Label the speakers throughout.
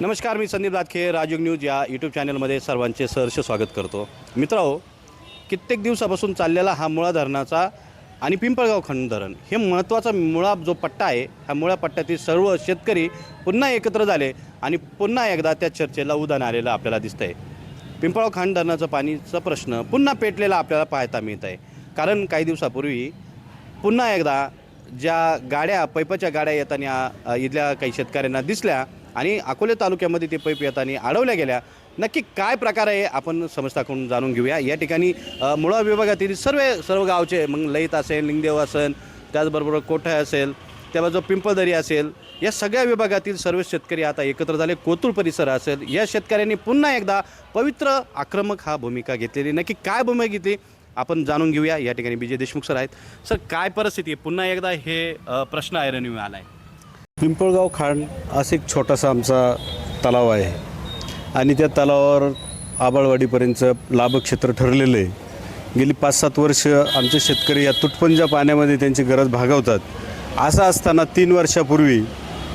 Speaker 1: नमस्कार मी संदीप दातखे राजयोग न्यूज या यूट्यूब चॅनलमध्ये सर्वांचे सहर्ष स्वागत करतो. मित्रांनो कित्येक दिवसापासून चाललेला हा मुळा धरणाचा आणि पिंपळगाव खंड धरण हे महत्त्वाचा मुळा जो पट्टा आहे ह्या मुळा पट्ट्यातील सर्व शेतकरी पुन्हा एकत्र झाले आणि पुन्हा एकदा त्या चर्चेला उदाहरण आलेलं आपल्याला दिसतं आहे पिंपळगाव खांड धरणाचं पाणीचा प्रश्न पुन्हा पेटलेला आपल्याला पाहता मिळत आहे कारण काही दिवसापूर्वी पुन्हा एकदा ज्या गाड्या पैपाच्या गाड्या येताना इथल्या काही शेतकऱ्यांना दिसल्या आणि अकोले तालुक्यामध्ये ते पैप येताना अडवल्या गेल्या. नक्की काय प्रकार आहे आपण समस्याकडून जाणून घेऊया. या ठिकाणी मुळा विभागातील सर्व सर्व गावचे मग लयित असेल लिंगदेव असेल त्याचबरोबर कोठा असेल त्याबाजू जो पिंपळदरी असेल या सगळ्या विभागातील सर्व शेतकरी आता एकत्र झाले. कोतूर परिसर असेल या शेतकऱ्यांनी पुन्हा एकदा पवित्र आक्रमक हा भूमिका घेतलेली. नक्की काय भूमिका घेतली? आपण जाणून घेऊया. या ठिकाणी विजय देशमुख सर आहेत. सर काय परिस्थिती आहे? पुन्हा एकदा हे प्रश्न ऐरणीवर आला आहे
Speaker 2: पिंपळगाव खांड असं एक छोटासा आमचा तलाव आहे. आणि त्या तलावावर आबाळवाडीपर्यंतचं लाभक्षेत्र ठरलेलं आहे. गेली पाच सात वर्ष आमचे शेतकरी या तुटपुंजा पाण्यामध्ये त्यांची गरज भागवतात. असं असताना तीन वर्षापूर्वी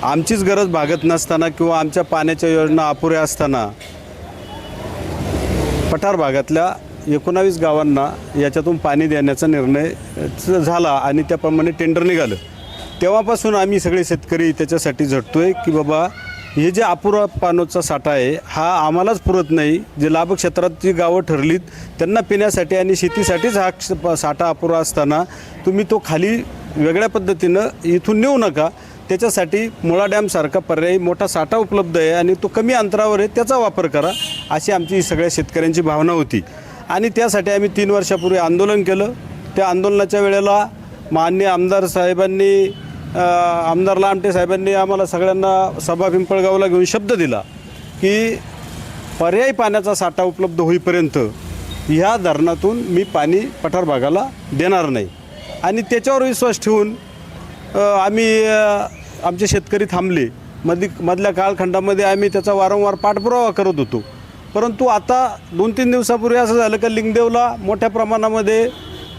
Speaker 2: आमचीच गरज भागत नसताना किंवा आमच्या पाण्याच्या योजना अपुऱ्या असताना पठार भागातल्या एकोणावीस गावांना याच्यातून पाणी देण्याचा निर्णय झाला आणि त्याप्रमाणे टेंडर निघालं. तेव्हापासून आम्ही सगळे शेतकरी त्याच्यासाठी झटतोय की बाबा हे जे अपुरा पाण्याचा साठा आहे हा आम्हालाच पुरत नाही. जे लाभक्षेत्रात जी गावं ठरलीत त्यांना पिण्यासाठी आणि शेतीसाठीच हा साठा अपुरा असताना तुम्ही तो खाली वेगळ्या पद्धतीनं इथून नेऊ नका. त्याच्यासाठी मुळा डॅमसारखा पर्यायी मोठा साठा उपलब्ध आहे आणि तो कमी अंतरावर आहे त्याचा वापर करा अशी आमची सगळ्या शेतकऱ्यांची भावना होती. आणि त्यासाठी आम्ही तीन वर्षापूर्वी आंदोलन केलं. त्या आंदोलनाच्या वेळेला मान्य आमदार साहेबांनी आमदार लामटे साहेबांनी आम्हाला सगळ्यांना सभा पिंपळगावला घेऊन शब्द दिला की पर्यायी पाण्याचा साठा उपलब्ध होईपर्यंत ह्या धरणातून मी पाणी पठार भागाला देणार नाही. आणि त्याच्यावर विश्वास ठेवून आम्ही आमचे शेतकरी थांबले. मधी मधल्या कालखंडामध्ये आम्ही त्याचा वारंवार पाठपुरावा करत होतो. परंतु आता दोन तीन दिवसापूर्वी असं झालं का लिंगदेवला मोठ्या प्रमाणामध्ये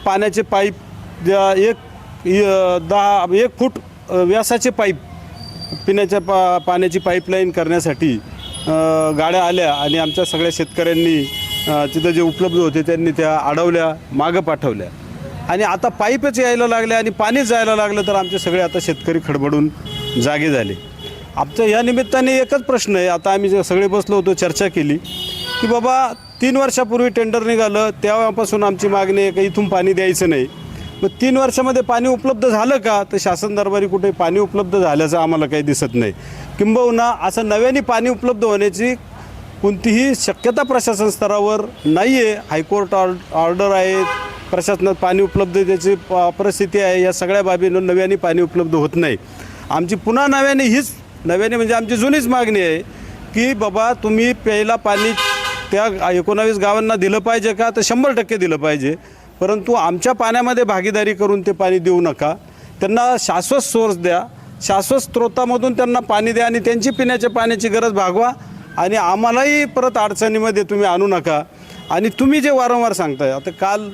Speaker 2: पाण्याचे पाईप एक य- दहा एक फूट व्यासाचे पाईप पिण्याच्या पा पाण्याची पाईपलाईन करण्यासाठी गाड्या आल्या आणि आमच्या सगळ्या शेतकऱ्यांनी तिथं जे उपलब्ध होते त्यांनी त्या अडवल्या मागं पाठवल्या. आणि आता पाईपच यायला लागले आणि पाणीच जायला लागलं तर आमचे सगळे आता शेतकरी खडबडून जागे झाले. आमचं या निमित्ताने एकच प्रश्न आहे. आता आम्ही जे सगळे बसलो होतो चर्चा केली की बाबा तीन वर्षापूर्वी टेंडर निघालं तेव्हापासून आमची मागणी आहे का इथून पाणी द्यायचं नाही. मग तीन वर्षामध्ये पाणी उपलब्ध झालं का? तर शासन दरबारी कुठे पाणी उपलब्ध झाल्याचं आम्हाला काही दिसत नाही. किंबहुना असं नव्याने पाणी उपलब्ध होण्याची कोणतीही शक्यता प्रशासन स्तरावर नाही आहे हायकोर्ट ऑर्ड ऑर्डर आहे. प्रशासनात पाणी उपलब्धतेची प- परिस्थिती आहे. या सगळ्या बाबींवर नव्याने पाणी उपलब्ध होत नाही. आमची पुन्हा नव्याने हीच नव्याने म्हणजे आमची जुनीच मागणी आहे की बाबा तुम्ही प्यायला पाणी त्या एकोणावीस गावांना दिलं पाहिजे का? तर शंभर टक्के दिलं पाहिजे. परंतु आमच्या पाण्यामध्ये भागीदारी करून ते पाणी देऊ नका. त्यांना शाश्वत सोर्स द्या. शाश्वत स्रोतामधून त्यांना पाणी द्या आणि त्यांची पिण्याच्या पाण्याची गरज भागवा. आणि आम्हालाही परत अडचणीमध्ये तुम्ही आणू नका. आणि तुम्ही जे वारंवार सांगताय आता काल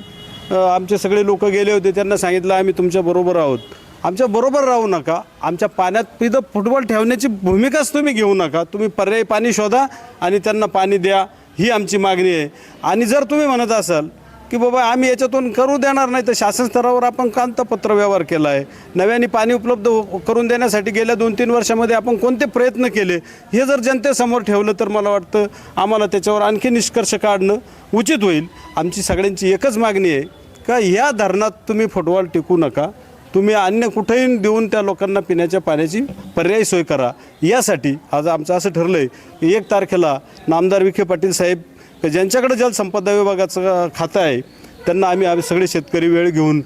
Speaker 2: आमचे सगळे लोक गेले होते त्यांना सांगितलं आम्ही तुमच्याबरोबर आहोत. आमच्या बरोबर राहू नका. आमच्या पाण्यात तिथं फुटबॉल ठेवण्याची भूमिकाच तुम्ही घेऊ नका. तुम्ही पर्यायी पाणी शोधा आणि त्यांना पाणी द्या. ही आमची मागणी आहे. आणि जर तुम्ही म्हणत असाल की बाबा आम्ही याच्यातून करू देणार नाही तर शासन स्तरावर आपण कांतपत्र व्यवहार केला आहे. नव्याने पाणी उपलब्ध हो- करून देण्यासाठी गेल्या दोन तीन वर्षामध्ये आपण कोणते प्रयत्न केले हे जर जनतेसमोर ठेवलं तर मला वाटतं आम्हाला त्याच्यावर आणखी निष्कर्ष काढणं उचित होईल. आमची सगळ्यांची एकच मागणी आहे का ह्या धरणात तुम्ही फुटबॉल टिकू नका तुम्ही अन्य कुठेही देऊन त्या लोकांना पिण्याच्या पाण्याची पर्यायी सोय करा. यासाठी आज आमचं असं ठरलं आहे की एक तारखेला नामदार विखे पाटील साहेब ज्यांच्याकडे जलसंपदा विभागाचं खातं आहे त्यांना आम्ही आम्ही सगळे शेतकरी वेळ घेऊन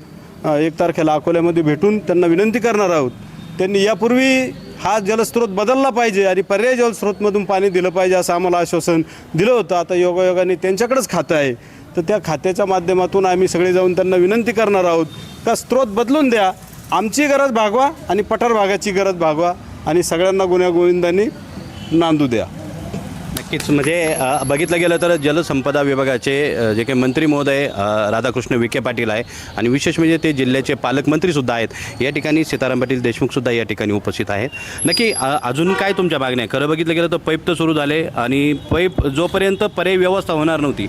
Speaker 2: एक तारखेला अकोल्यामध्ये भेटून त्यांना विनंती करणार आहोत. त्यांनी यापूर्वी हा जलस्रोत बदलला पाहिजे आणि पर्यायी जलस्रोतमधून पाणी दिलं पाहिजे असं आम्हाला आश्वासन दिलं होतं. आता योगायोगाने त्यांच्याकडेच खातं आहे. तर त्या खात्याच्या माध्यमातून आम्ही सगळे जाऊन त्यांना विनंती करणार आहोत का स्रोत बदलून द्या. आमची गरज भागवा आणि पठार भागाची गरज भागवा आणि सगळ्यांना गुन्ह्या गोविंदांनी नांदू द्या.
Speaker 1: नक्कीच. म्हणजे बघितलं गेलं तर जलसंपदा विभागाचे जे काही मंत्री महोदय राधाकृष्ण विखे पाटील आहे आणि विशेष म्हणजे ते जिल्ह्याचे पालकमंत्रीसुद्धा आहेत. या ठिकाणी सीताराम पाटील देशमुखसुद्धा या ठिकाणी उपस्थित आहेत. नक्की अजून काय तुमच्या मागण्या खरं बघितलं गेलं तर पैप तर सुरू झाले आणि पैप जोपर्यंत पर्यायी व्यवस्था होणार नव्हती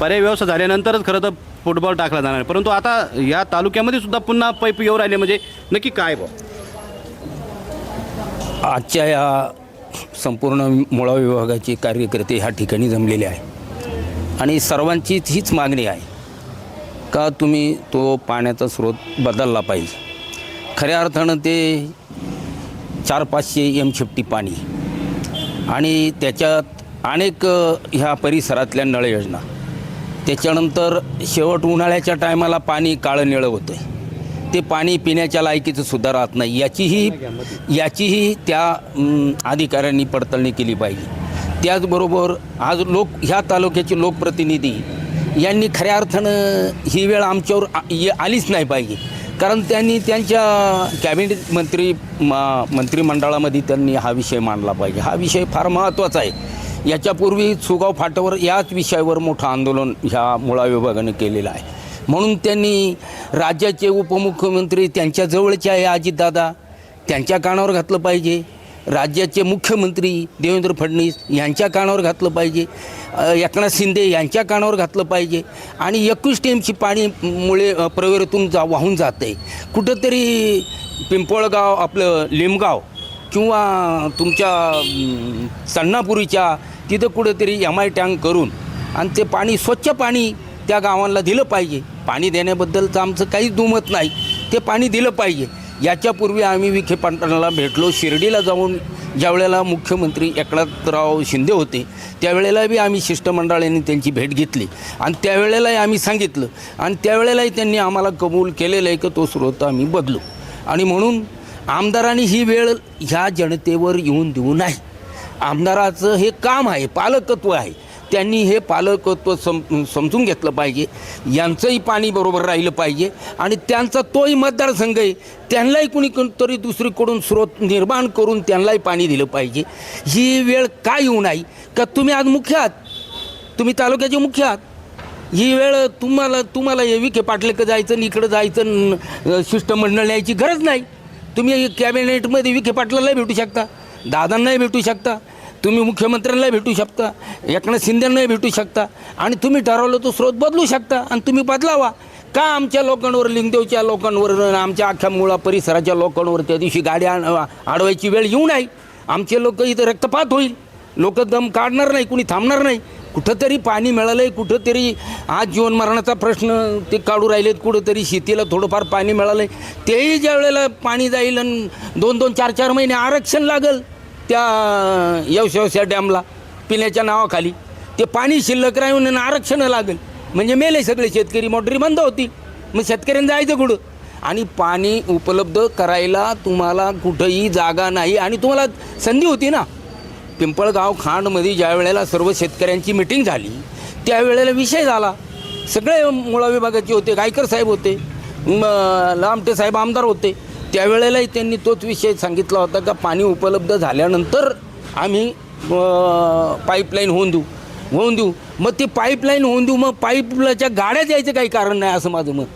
Speaker 1: पर्याय व्यवस्था झाल्यानंतरच खरं तर फुटबॉल टाकला जाणार परंतु आता या तालुक्यामध्ये सुद्धा पुन्हा पैप येऊ राहिले. म्हणजे नक्की काय बघ
Speaker 3: आजच्या या संपूर्ण मुळा विभागाचे कार्यकर्ते ह्या ठिकाणी जमलेले आहे. आणि सर्वांचीच हीच मागणी आहे का तुम्ही तो पाण्याचा स्रोत बदलला पाहिजे. खऱ्या अर्थानं ते चार पाचशे एम शिफ्टी पाणी आणि त्याच्यात अनेक ह्या परिसरातल्या नळ योजना. त्याच्यानंतर शेवट उन्हाळ्याच्या टायमाला पाणी काळं निळं होतं आहे ते पाणी पिण्याच्या लायकीचं सुद्धा राहत नाही. याचीही याचीही त्या अधिकाऱ्यांनी पडताळणी केली पाहिजे. त्याचबरोबर आज लोक ह्या तालुक्याचे लोकप्रतिनिधी यांनी खऱ्या अर्थानं ही वेळ आमच्यावर आ- ये- आलीच नाही पाहिजे. कारण त्यांनी त्यांच्या कॅबिनेट मंत्री मंत्रिमंडळामध्ये त्यांनी हा विषय मांडला पाहिजे. हा विषय फार महत्त्वाचा आहे. याच्यापूर्वी सुगाव फाटावर याच विषयावर मोठं आंदोलन ह्या मुळा विभागानं केलेलं आहे. म्हणून त्यांनी राज्याचे उपमुख्यमंत्री त्यांच्या जवळचे आहे अजितदादा त्यांच्या कानावर घातलं पाहिजे. राज्याचे मुख्यमंत्री देवेंद्र फडणवीस यांच्या कानावर घातलं पाहिजे. एकनाथ शिंदे यांच्या कानावर घातलं पाहिजे. आणि एकवीस टीमची पाणीमुळे मुळे प्रवेरेतून जा वाहून जात. आहे कुठंतरी पिंपळगाव आपलं लिमगाव किंवा तुमच्या अम, सण्णापुरीच्या तिथं कुठंतरी एम आय टँक करून आणि ते पाणी स्वच्छ पाणी त्या गावांना दिलं पाहिजे. पाणी देण्याबद्दलचं आमचं काहीच दुमत नाही. ते पाणी दिलं पाहिजे. याच्यापूर्वी आम्ही विखे पाटणाला भेटलो. शिर्डीला जाऊन ज्यावेळेला मुख्यमंत्री एकनाथराव शिंदे होते त्यावेळेला बी आम्ही शिष्टमंडळाने त्यांची भेट घेतली. आणि त्यावेळेलाही आम्ही सांगितलं. आणि त्यावेळेलाही त्यांनी आम्हाला कबूल केलेलं आहे की तो स्रोत आम्ही बदलू. आणि म्हणून आमदारांनी ही वेळ ह्या जनतेवर येऊन देऊ नाही. आमदाराचं हे काम आहे पालकत्व आहे. त्यांनी हे पालकत्व सम समजून घेतलं पाहिजे. यांचंही पाणी बरोबर राहिलं पाहिजे. आणि त्यांचा तोही मतदारसंघ आहे. त्यांनाही कुणी तरी दुसरीकडून स्रोत निर्माण करून त्यांनाही पाणी दिलं पाहिजे. ही वेळ काय येऊ नाही? का तुम्ही आज मुख्य आहात? तुम्ही तालुक्याचे मुख्य आहात? ही वेळ तुम्हाला तुम्हाला हे विखे पाटलेकं जायचं आणि इकडं जायचं शिष्टमंडळ न्यायची गरज नाही. तुम्ही कॅबिनेटमध्ये विखे पाटलालाही भेटू शकता. दादांनाही भेटू शकता. तुम्ही मुख्यमंत्र्यांनाही भेटू शकता एकनाथ शिंदेंनाही भेटू शकता आणि तुम्ही ठरवलं तो स्रोत बदलू शकता आणि तुम्ही बदलावा. का आमच्या लोकांवर लिंगदेवच्या लोकांवर आमच्या अख्ख्या मुळा परिसराच्या लोकांवर त्या दिवशी गाडी आणवा अडवायची वेळ येऊ नाही. आमचे लोक इथं रक्तपात होईल. लोक दम काढणार नाही कुणी थांबणार नाही. कुठंतरी पाणी मिळालं आहे कुठंतरी आज जीवन मरणाचा प्रश्न ते काढू राहिलेत कुठंतरी शेतीला थोडंफार पाणी मिळालं आहे तेही ज्या वेळेला पाणी जाईल आणि दोन दोन चार चार महिने आरक्षण लागेल त्या यवशवश्या डॅमला पिण्याच्या नावाखाली ते पाणी शिल्लक राहून आरक्षण लागेल. म्हणजे मेले सगळे शेतकरी मोटरी बंद होती. मग शेतकऱ्यांना जायचं कुठं? आणि पाणी उपलब्ध करायला तुम्हाला कुठंही जागा नाही. आणि तुम्हाला संधी होती ना? पिंपळगाव खांडमध्ये ज्या वेळेला सर्व शेतकऱ्यांची मिटिंग झाली त्यावेळेला विषय झाला. सगळे मुळा विभागाचे होते गायकर साहेब होते लामटे साहेब आमदार होते. त्यावेळेलाही त्यांनी तोच विषय सांगितला होता का पाणी उपलब्ध झाल्यानंतर आम्ही पाईपलाईन होऊन देऊ होऊन देऊ. मग ती पाईपलाईन होऊन देऊ मग पाईपलाच्या गाड्या द्यायचं काही कारण नाही असं माझं मत.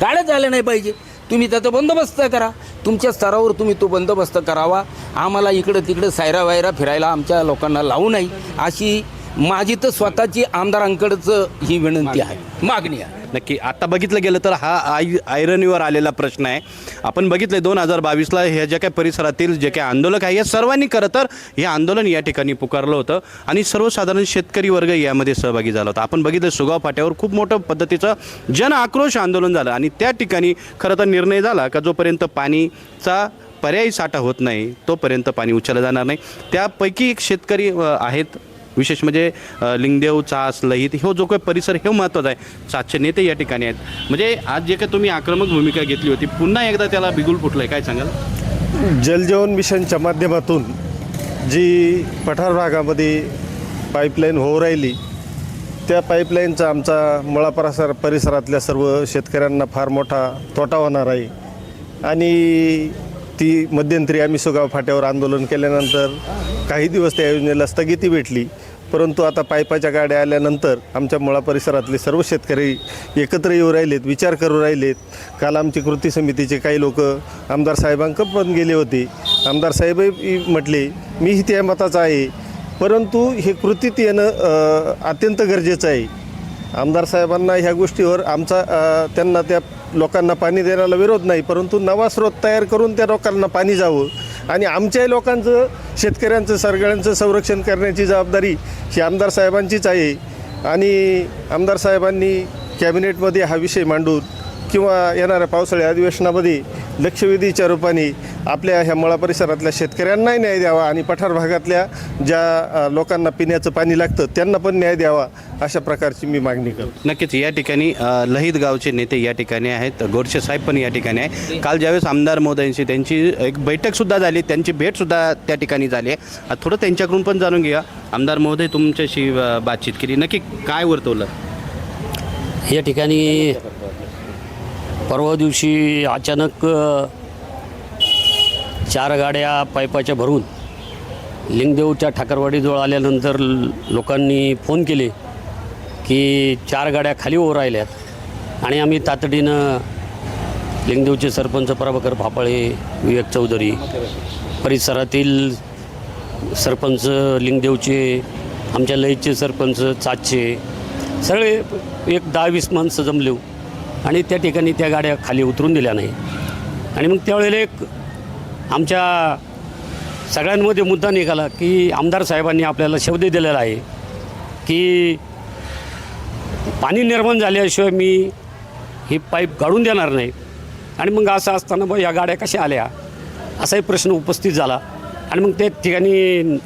Speaker 3: गाड्या झाल्या नाही पाहिजे. तुम्ही त्याचा बंदोबस्त करा. तुमच्या स्तरावर तुम्ही तो बंदोबस्त करावा. आम्हाला इकडं तिकडं सायरा वायरा फिरायला आमच्या लोकांना लावू नाही अशी माझी तर स्वतःची आमदारांकडचं ही विनंती आहे. मागणी आहे.
Speaker 1: नक्की. आता बघितलं गेलं तर हा आय आयरनीवर आलेला प्रश्न आहे. आपण बघितलं दोन हजार बावीसला ह्या ज्या काही परिसरातील जे काही आंदोलक आहे या सर्वांनी खरं तर हे आंदोलन या ठिकाणी पुकारलं होतं. आणि सर्वसाधारण शेतकरी वर्ग यामध्ये सहभागी झाला होता. आपण बघितलं सुगाव फाट्यावर खूप मोठं पद्धतीचं जन आक्रोश आंदोलन झालं. आणि त्या ठिकाणी खरं तर निर्णय झाला का जोपर्यंत पाणीचा पर्यायी साठा होत नाही तोपर्यंत पाणी उचललं जाणार नाही. त्यापैकी एक शेतकरी आहेत विशेष म्हणजे लिंगदेव चास लहित हो जो काही परिसर हे महत्त्वाचा आहे. सातशे नेते या ठिकाणी आहेत. म्हणजे आज जे काही तुम्ही आक्रमक भूमिका घेतली होती पुन्हा एकदा त्याला बिगुल फुटलं काय सांगाल?
Speaker 4: जलजीवन मिशनच्या माध्यमातून जी पठार भागामध्ये पाईपलाईन होऊ राहिली त्या पाईपलाईनचा आमचा मुळा परिसर परिसरातल्या सर्व शेतकऱ्यांना फार मोठा तोटा होणार आहे. आणि ती मध्यंतरी आम्ही सुगाव फाट्यावर आंदोलन केल्यानंतर काही दिवस त्या योजनेला स्थगिती भेटली. परंतु आता पायपाच्या गाड्या आल्यानंतर आमच्या मुळा परिसरातले सर्व शेतकरी एकत्र येऊ राहिलेत विचार करू राहिलेत. काल आमची कृती समितीचे काही लोक आमदार साहेबांकडे पण गेले होते. आमदार साहेबही म्हटले मीही त्या मताचा आहे. परंतु हे कृतीत येणं अत्यंत गरजेचं आहे. आमदार साहेबांना ह्या गोष्टीवर आमचा त्यांना त्या लोकांना पाणी देण्याला विरोध नाही परंतु नवा स्रोत तयार करून त्या लोकांना पाणी जावं. आणि आमच्याही लोकांचं शेतकऱ्यांचं सगळ्यांचं संरक्षण करण्याची जबाबदारी ही आमदार साहेबांचीच आहे. आणि आमदार साहेबांनी कॅबिनेटमध्ये हा विषय मांडून किंवा येणाऱ्या पावसाळी अधिवेशनामध्ये लक्षवेधीच्या रूपाने आपल्या ह्या मळा परिसरातल्या शेतकऱ्यांनाही न्याय द्यावा आणि पठार भागातल्या ज्या लोकांना पिण्याचं पाणी लागतं त्यांना पण न्याय द्यावा अशा प्रकारची मी मागणी करतो.
Speaker 1: नक्कीच या ठिकाणी लहित गावचे नेते या ठिकाणी आहेत गोडसे साहेब पण या ठिकाणी आहे काल ज्यावेळेस आमदार महोदयांशी त्यांची एक बैठकसुद्धा झाली त्यांची भेटसुद्धा त्या ठिकाणी झाली आहे. थोडं त्यांच्याकडून पण जाणून घेऊया. आमदार महोदय तुमच्याशी बातचीत केली. नक्की काय वर्तवलं?
Speaker 5: या ठिकाणी परवा दिवशी अचानक चार गाड्या पायपाच्या भरून लिंगदेवच्या ठाकरवाडीजवळ आल्यानंतर ल- लोकांनी फोन केले की चार गाड्या खाली ओर राहिल्यात आणि आम्ही तातडीनं लिंगदेवचे सरपंच प्रभाकर फापाळे विवेक चौधरी परिसरातील सरपंच लिंगदेवचे आमच्या लईचे सरपंच चाचे सगळे एक दहा वीस माणसं जमले. आणि त्या ठिकाणी त्या गाड्या खाली उतरून दिल्या नाही. आणि मग त्यावेळेला एक आमच्या सगळ्यांमध्ये मुद्दा निघाला की आमदार साहेबांनी आपल्याला शब्द दिलेला आहे की पाणी निर्माण झाल्याशिवाय मी ही पाईप काढून देणार नाही. आणि मग असं असताना मग या गाड्या कशा आल्या? असाही प्रश्न उपस्थित झाला. आणि मग त्या ठिकाणी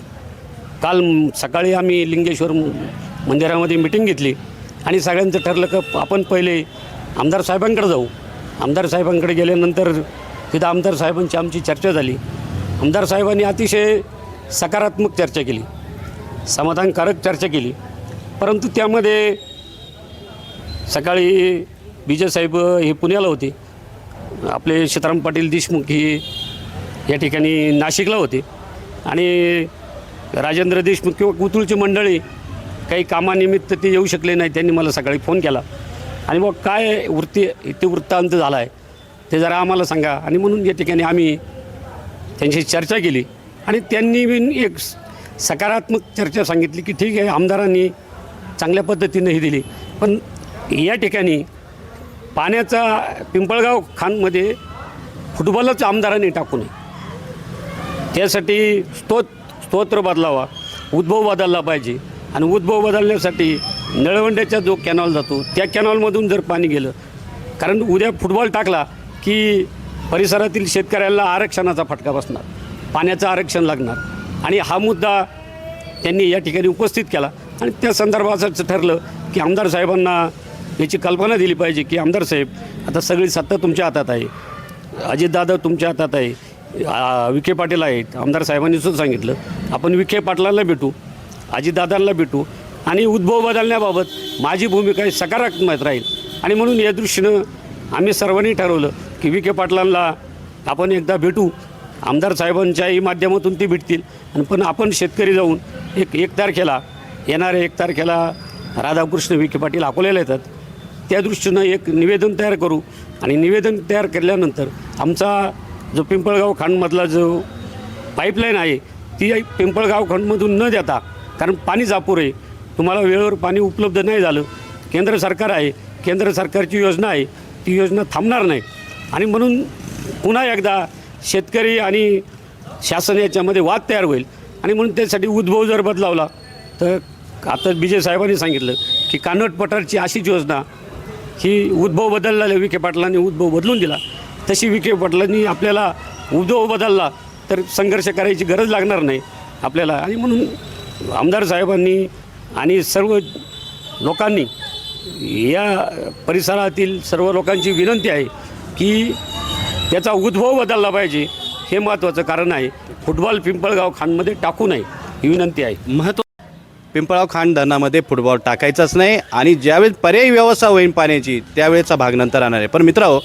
Speaker 5: काल सकाळी आम्ही लिंगेश्वर मंदिरामध्ये मिटिंग घेतली. आणि सगळ्यांचं ठरलं की आपण पहिले आमदार साहेबांकडे जाऊ. आमदार साहेबांकडे गेल्यानंतर तिथं आमदार साहेबांची आमची चर्चा झाली. आमदार साहेबांनी अतिशय सकारात्मक चर्चा केली. समाधानकारक चर्चा केली. परंतु त्यामध्ये सकाळी विजयसाहेब हे पुण्याला होते. आपले सीताराम पाटील देशमुख हे या ठिकाणी नाशिकला होते. आणि राजेंद्र देशमुख किंवा कुतुळची मंडळी काही कामानिमित्त ते येऊ शकले नाही त्यांनी मला सकाळी फोन केला. आणि मग काय वृत्ती ते वृत्तांत झाला आहे ते जरा आम्हाला सांगा. आणि म्हणून या ठिकाणी आम्ही त्यांची चर्चा केली. आणि त्यांनी बी एक सकारात्मक चर्चा सांगितली की ठीक आहे आमदारांनी चांगल्या पद्धतीने ही दिली. पण या ठिकाणी पाण्याचा पिंपळगाव खानमध्ये फुटबॉलच आमदारांनी टाकू नये. त्यासाठी स्तोत स्तोत्र बदलावा उद्भव बदलला पाहिजे. आणि उद्भव बदलण्यासाठी नळवंड्याचा जो कॅनॉल जातो त्या कॅनॉलमधून जर पाणी गेलं कारण उद्या फुटबॉल टाकला की परिसरातील शेतकऱ्याला आरक्षणाचा फटका बसणार पाण्याचं आरक्षण लागणार. आणि हा मुद्दा त्यांनी या ठिकाणी उपस्थित केला. आणि त्या संदर्भाचं ठरलं की आमदार साहेबांना याची कल्पना दिली पाहिजे की आमदार साहेब आता सगळी सत्ता तुमच्या हातात आहे. अजितदादा तुमच्या हातात आहे. विखे पाटील आहेत. आमदार साहेबांनी सुद्धा सांगितलं आपण विखे पाटलांना भेटू अजितदादांना भेटू आणि उद्भव बदलण्याबाबत माझी भूमिका ही सकारात्मक राहील. आणि म्हणून या दृष्टीनं आम्ही सर्वांनी ठरवलं की विखे पाटलांना आपण एकदा भेटू. आमदार साहेबांच्याही माध्यमातून ते भेटतील. आणि पण आपण शेतकरी जाऊन एक एक तारखेला येणाऱ्या एक तारखेला राधाकृष्ण विखे पाटील अकोल्याला येतात. त्या दृष्टीनं एक निवेदन तयार करू. आणि निवेदन तयार केल्यानंतर आमचा जो पिंपळगाव खांडमधला जो पाईपलाईन आहे ती पिंपळगाव खंडमधून न देता कारण पाणी जापूर आहे तुम्हाला वेळेवर पाणी उपलब्ध नाही झालं. केंद्र सरकार आहे. केंद्र सरकारची योजना आहे. ती योजना थांबणार नाही. आणि म्हणून पुन्हा एकदा शेतकरी आणि शासन याच्यामध्ये वाद तयार होईल. आणि म्हणून त्यासाठी उद्भव जर बदलावला तर आता विजय साहेबांनी सांगितलं की कानट पठारची अशीच योजना ही उद्भव बदलला विखे पाटलांनी उद्भव बदलून दिला. तशी विखे पाटलांनी आपल्याला उद्भव बदलला तर संघर्ष करायची गरज लागणार नाही आपल्याला. आणि म्हणून आमदार साहेबांनी आणि सर्व लोकांनी या परिसरातील सर्व लोकांची विनंती आहे की त्याचा उद्भव बदलला पाहिजे हे महत्त्वाचं कारण आहे. फुटबॉल पिंपळगाव खानमध्ये टाकू नये ही विनंती आहे.
Speaker 1: महत्त्व पिंपळाव खांड धरणामध्ये फुटबॉल टाकायचाच नाही आणि ज्यावेळेस पर्यायी व्यवस्था होईल पाण्याची त्यावेळेचा भाग नंतर राहणार आहे. पण मित्रांनो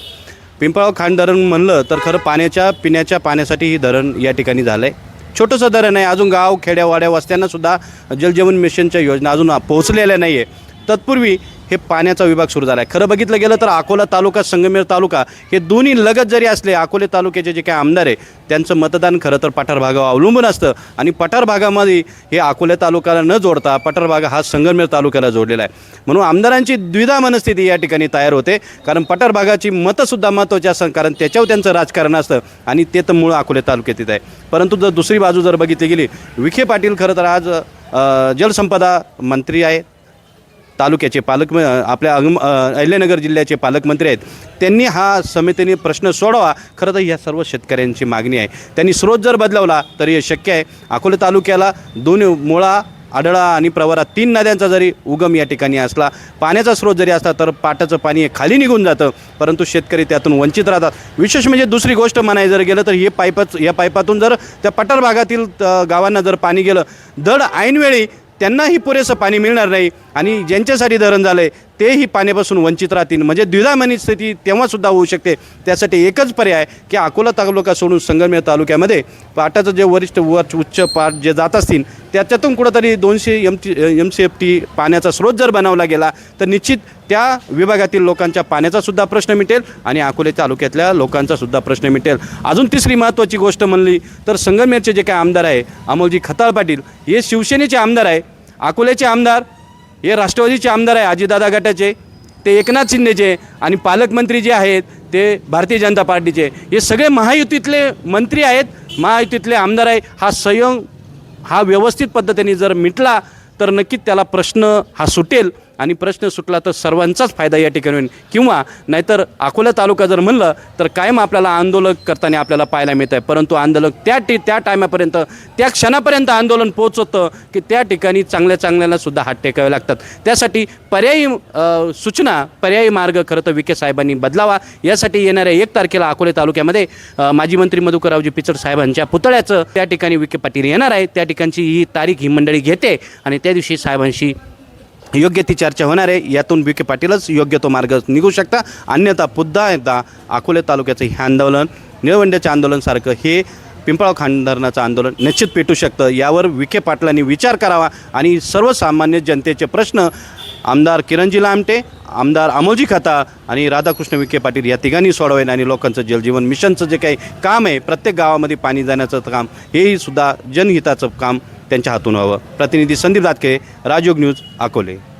Speaker 1: पिंपळगाव खांड धरण म्हणलं तर खरं पाण्याच्या पिण्याच्या पाण्यासाठी ही धरण या ठिकाणी झालं आहे छोटंसं धरण आहे. अजून गाव खेड्यावाड्या वस्त्यांनासुद्धा जलजीवन मिशनच्या योजना अजून पोहोचलेल्या नाही आहे तत्पूर्वी हे पाण्याचा विभाग सुरू झाला आहे खरं बघितलं गेलं तर अकोला तालुका संगमेर तालुका हे दोन्ही लगत जरी असले अकोले तालुक्याचे जे काही आमदार आहे त्यांचं मतदान खरं तर पठार भागावर अवलंबून असतं. आणि पठार भागामध्ये हे अकोले तालुक्याला न जोडता पठार भाग हा संगमेर तालुक्याला जोडलेला आहे. म्हणून आमदारांची द्विधा मनस्थिती या ठिकाणी तयार होते. कारण पठार भागाची मतंसुद्धा महत्त्वाची असतात. कारण त्याच्यावर त्यांचं राजकारण असतं. आणि ते तर मूळ अकोले तालुक्यात येत आहे. परंतु जर दुसरी बाजू जर बघितली गेली विखे पाटील खरं तर आज जलसंपदा मंत्री आहेत तालुक्याचे पालक आपल्या अगम अ, अहिल्यानगर जिल्ह्याचे पालकमंत्री आहेत. त्यांनी हा समितीने प्रश्न सोडवा. खरं तर ह्या सर्व शेतकऱ्यांची मागणी आहे. त्यांनी स्रोत जर बदलवला तरी हे शक्य आहे. अकोले तालुक्याला दोन मुळा आडळा आणि प्रवरा तीन नद्यांचा जरी उगम या ठिकाणी असला पाण्याचा स्रोत जरी असला तर पाटाचं पाणी हे खाली निघून जातं. परंतु शेतकरी त्यातून वंचित राहतात. विशेष म्हणजे दुसरी गोष्ट म्हणाय जर गेलं तर हे पाईपच या पाईपातून जर त्या पठार भागातील गावांना जर पाणी गेलं दड ऐनवेळी त्यांनाही पुरेसं पाणी मिळणार नाही आणि ज्यांच्यासाठी धरण झालं आहे तेही पाण्यापासून वंचित राहतील. म्हणजे द्विधामनी स्थिती तेव्हासुद्धा होऊ शकते. त्यासाठी एकच पर्याय की अकोला तालुका सोडून संगमेर तालुक्यामध्ये पाटाचं जे वरिष्ठ वर उच्च पाट जे जात असतील त्याच्यातून कुठंतरी दोनशे M T M C F T पाण्याचा स्रोत जर बनवला गेला तर निश्चित त्या विभागातील लोकांच्या पाण्याचासुद्धा प्रश्न मिटेल आणि अकोले तालुक्यातल्या लोकांचासुद्धा प्रश्न मिटेल. अजून तिसरी महत्त्वाची गोष्ट म्हणली तर संगमेरचे जे काय आमदार आहे अमोलजी खताळ पाटील हे शिवसेनेचे आमदार आहे. अकोल्याचे आमदार हे राष्ट्रवादीचे आमदार आहे अजितदादा गटाचे. ते एकनाथ शिंदेचे आणि पालकमंत्री जे आहेत ते भारतीय जनता पार्टीचे. हे सगळे महायुतीतले मंत्री आहेत महायुतीतले आमदार आहे. हा संयम हा व्यवस्थित पद्धतीने जर मिटला तर नक्कीच त्याला प्रश्न हा सुटेल. आणि प्रश्न सुटला तर सर्वांचाच फायदा या ठिकाणी होईल. किंवा नाहीतर अकोला तालुका जर म्हणलं तर कायम आपल्याला आंदोलन करताना आपल्याला पाहायला मिळत आहे परंतु आंदोलन त्या टी त्या टायमापर्यंत त्या क्षणापर्यंत आंदोलन पोहोचवतं की त्या ठिकाणी चांगल्या चांगल्याला सुद्धा हात टेकावे लागतात. त्यासाठी पर्यायी सूचना पर्यायी मार्ग खरं तर विखे साहेबांनी बदलावा. यासाठी येणाऱ्या एक तारखेला अकोले तालुक्यामध्ये माजी मंत्री मधुकररावजी पिचड साहेबांच्या पुतळ्याचं त्या ठिकाणी विखे पाटील येणार आहे त्या ठिकाणची ही तारीख ही मंडळी घेते आणि त्या दिवशी साहेबांशी योग्य ती चर्चा होणार आहे. यातून विखे पाटीलच योग्य तो मार्ग निघू शकता. अन्यथा पुन्हा एकदा अकोले तालुक्याचं हे आंदोलन निळवंड्याच्या आंदोलनसारखं हे पिंपळाव खांडधरणाचं आंदोलन निश्चित पेटू शकतं. यावर विखे पाटलांनी विचार करावा आणि सर्वसामान्य जनतेचे प्रश्न आमदार किरणजी लामटे आमदार अमोलजी खता आणि राधाकृष्ण विखे पाटील या तिघांनी सोडवेन आणि लोकांचं जलजीवन मिशनचं जे काही काम आहे प्रत्येक गावामध्ये पाणी जाण्याचं काम हेही सुद्धा जनहिताचं काम त्यांच्या हातून व्हावं. प्रतिनिधी संदीप दातके राजयोग न्यूज अकोले.